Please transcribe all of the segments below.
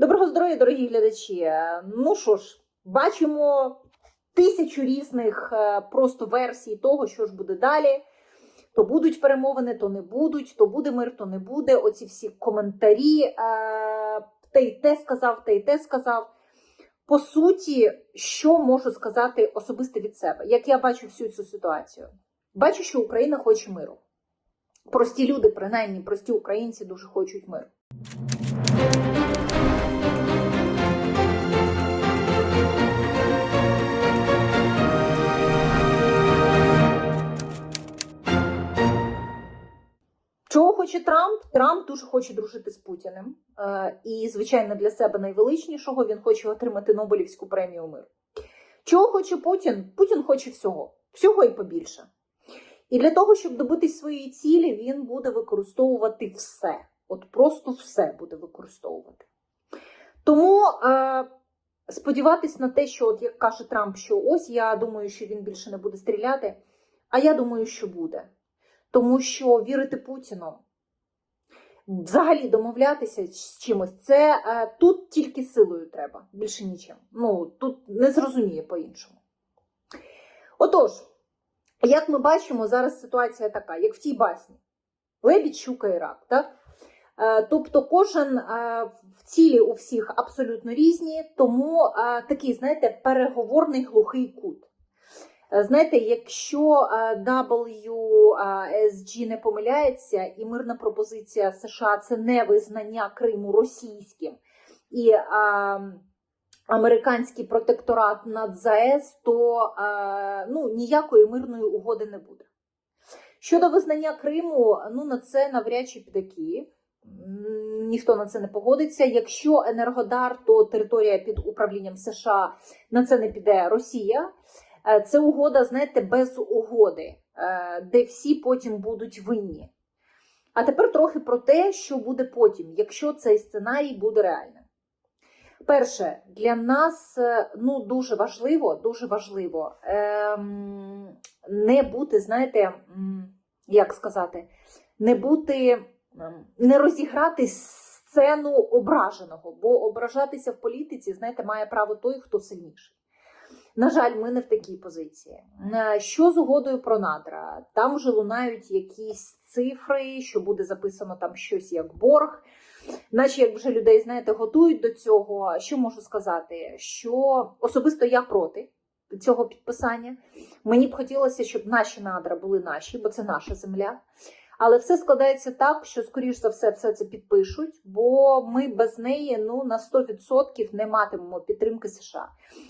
Доброго здоров'я, дорогі глядачі. Ну що ж, бачимо тисячу різних е, просто версій того, що ж буде далі. То будуть перемовини, то не будуть, то буде мир, то не буде. Оці всі коментарі. е, Те й те сказав, те й те сказав. По суті, що можу сказати особисто від себе, як я бачу всю цю ситуацію? Бачу, що Україна хоче миру. Прості люди, принаймні прості українці, дуже хочуть миру. Трамп? Дуже хоче дружити з Путіним. Е, І, звичайно, для себе найвеличнішого він хоче отримати Нобелівську премію миру. Чого хоче Путін? Путін хоче всього, всього і побільше. І для того, щоб добитись своєї цілі, він буде використовувати все. От просто все буде використовувати. Тому е, сподіватись на те, що, от як каже Трамп, що ось я думаю, що він більше не буде стріляти, а я думаю, що буде. Тому що вірити Путіну, взагалі домовлятися з чимось, це е, тут тільки силою треба, більше нічим. Ну, тут не зрозуміє по-іншому. Отож, як ми бачимо, зараз ситуація така, як в тій басні: лебідь, щука і рак. Так? Е, Тобто кожен е, в цілі у всіх абсолютно різні, тому такий, знаєте, переговорний глухий кут. Е, Знаєте, якщо е, WSG не помиляється, і мирна пропозиція США це не визнання Криму російським і а, американський протекторат над ЗАЕС, то а, ну, ніякої мирної угоди не буде. Щодо визнання Криму, ну на це навряд чи піде Київ. Ніхто на це не погодиться. Якщо Енергодар, то територія під управлінням США на це не піде Росія. Е, Це угода, знаєте, без угоди, е, де всі потім будуть винні. А тепер трохи про те, що буде потім, якщо цей сценарій буде реальним. Перше, для нас е, ну, дуже важливо, дуже важливо ем, не бути, знаєте, як сказати, не бути, ем, не розіграти сцену ображеного, бо ображатися в політиці, знаєте, має право той, хто сильніший. На жаль, ми не в такій позиції. Е, Що з угодою про надра? Там вже лунають якісь цифри, що буде записано там щось як борг. Наче як вже людей, знаєте, готують до цього. Що можу сказати? Що особисто я проти цього підписання. Мені б хотілося, щоб наші надра були наші, бо це наша земля. Але все складається так, що, скоріш за все, все це підпишуть, бо ми без неї ну, на 100% не матимемо підтримки США.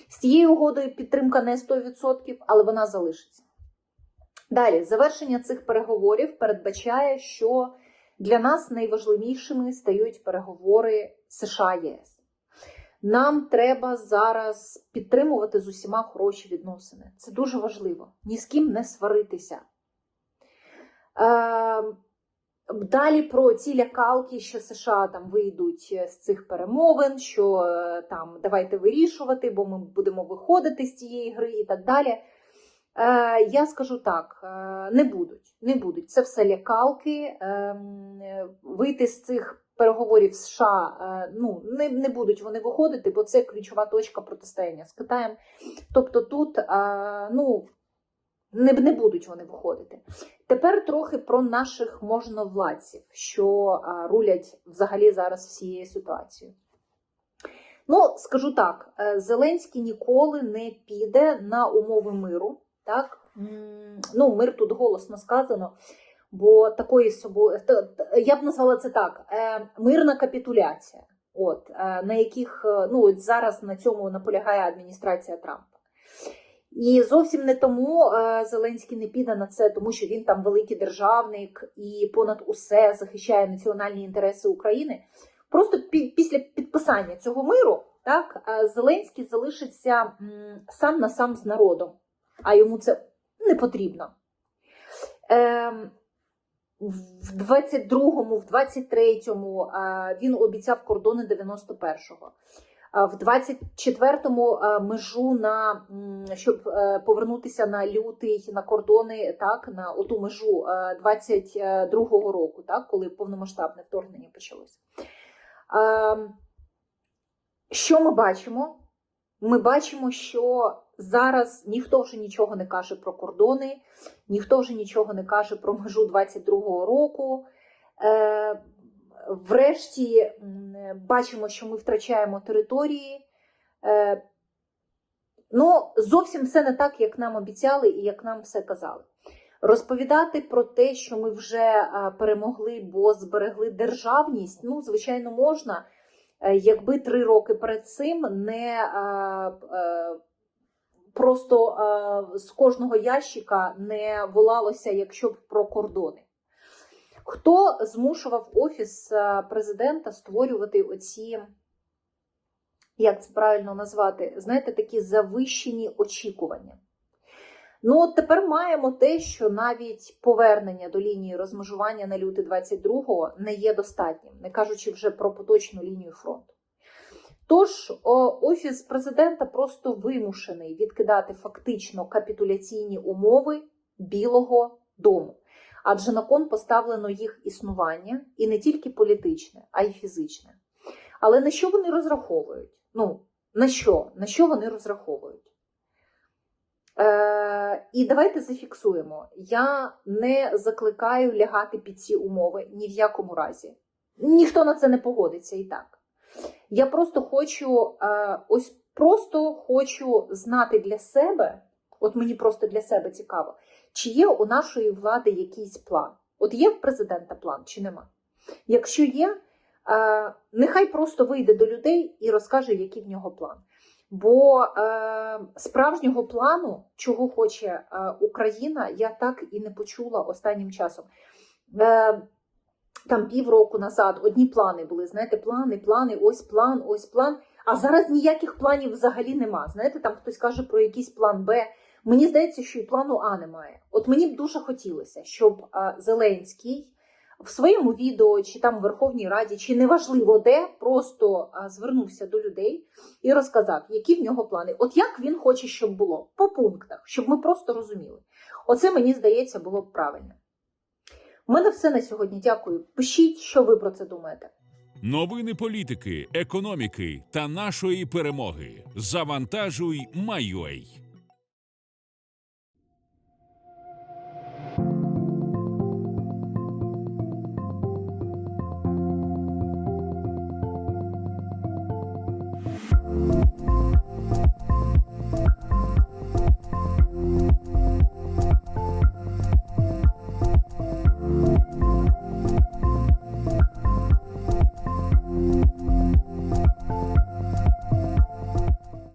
З цією угодою підтримка не 100%, але вона залишиться. Далі, завершення цих переговорів передбачає, що для нас найважливішими стають переговори США-ЄС. Нам треба зараз підтримувати з усіма хороші відносини. Це дуже важливо. Ні з ким не сваритися. Е, Далі про ці лякалки, що США там вийдуть з цих перемовин, що е, там давайте вирішувати, бо ми будемо виходити з цієї гри і так далі. Е, Я скажу так: е, не будуть. Не будуть. Це все лякалки. Ем, е, Вийти з цих переговорів США е, ну, не, не будуть вони виходити, бо це ключова точка протистояння з Китаєм. Тобто тут е, ну, не, не будуть вони виходити. Тепер трохи про наших можновладців, що рулять взагалі зараз всією ситуацією. Ну, скажу так: е, Зеленський ніколи не піде на умови миру. Так? Ну, мир тут голосно сказано, бо такої собою, та- я б назвала це так: е, мирна капітуляція, от, е, на яких е, ну, зараз на цьому наполягає адміністрація Трампа. І зовсім не тому е, Зеленський не піде на це, тому що він там великий державник і понад усе захищає національні інтереси України. Просто після підписання цього миру, так е, Зеленський залишиться сам на сам з народом, а йому це не потрібно. Ем, в 22-му, в 23-му е, він обіцяв кордони 91-го. А В 24-му е, межу на щоб е, повернутися на лютий на кордони, так на оту межу е, 22-го року, так коли повномасштабне вторгнення почалося. Ем, що ми бачимо? Ми бачимо, що зараз ніхто вже нічого не каже про кордони, ніхто вже нічого не каже про межу 22-го року. Врешті бачимо, що ми втрачаємо території. Е, ну, зовсім все не так, як нам обіцяли і як нам все казали. Розповідати про те, що ми вже е, перемогли, бо зберегли державність, ну, звичайно, можна, е, якби три роки перед цим не просто з кожного ящика не волалося, якщо б про кордони. Хто змушував офіс е, президента створювати оці, як це правильно назвати, знаєте, такі завищені очікування? Ну, от тепер маємо те, що навіть повернення до лінії розмежування на люти 22-го не є достатнім, не кажучи вже про поточну лінію фронту. Тож офіс президента просто вимушений відкидати фактично капітуляційні умови Білого Дому, адже на кон поставлено їх існування і не тільки політичне, а й фізичне. Але на що вони розраховують? Ну, на що? На що вони розраховують? Е, і давайте зафіксуємо: я не закликаю лягати під ці умови ні в якому разі. Ніхто на це не погодиться і так. Я просто хочу е, ось просто хочу знати для себе, от мені просто для себе цікаво, чи є у нашої влади якийсь план. От є в президента план чи нема? Якщо є, е, нехай просто вийде до людей і розкаже, який в нього план. Бо е, справжнього плану, чого хоче е, Україна, я так і не почула останнім часом. Там півроку назад одні плани були, знаєте, плани, плани, ось план, ось план. А зараз ніяких планів взагалі нема. Знаєте, там хтось каже про якийсь план Б. Мені здається, що і плану А немає. От мені б дуже хотілося, щоб е, Зеленський в своєму відео, чи там в Верховній Раді, чи неважливо де, просто звернувся до людей і розказав, які в нього плани. От як він хоче, щоб було по пунктах, щоб ми просто розуміли. Оце мені здається було б правильно. У мене все на сьогодні. Дякую. Пишіть, що ви про це думаєте. Новини політики, економіки та нашої перемоги. Завантажуй, Майой.